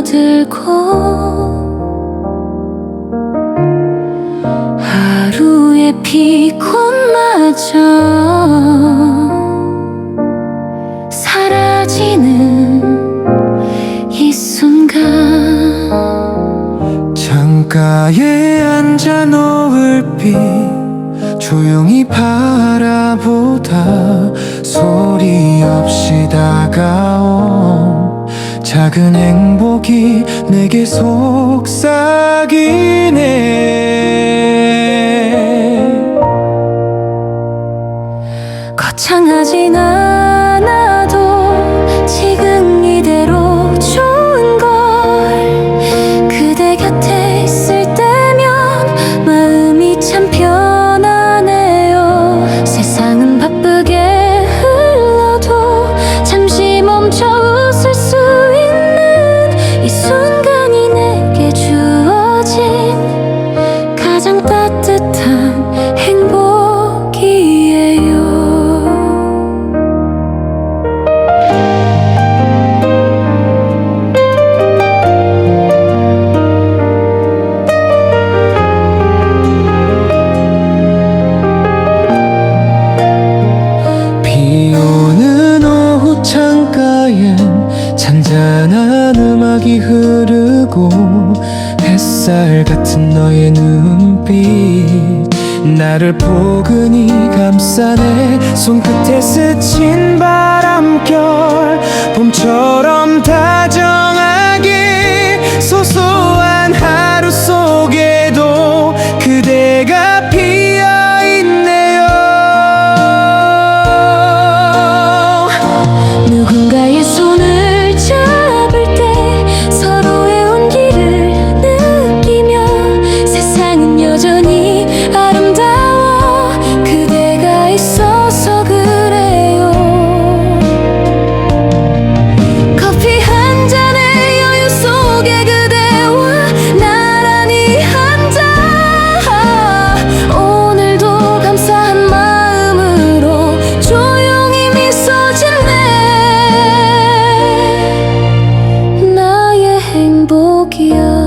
스며들고 하루의 피곤마저 사라지는 이 순간. 창가에 앉아 노을 빛 조용히 바라보다 소리 없이 다가온 작은 행복이 내게 속삭이네. 거창하진 않아 잔잔한 음악이 흐르고 햇살 같은 너의 눈빛. 나를 포근히 감싸네 손끝에 스친 you.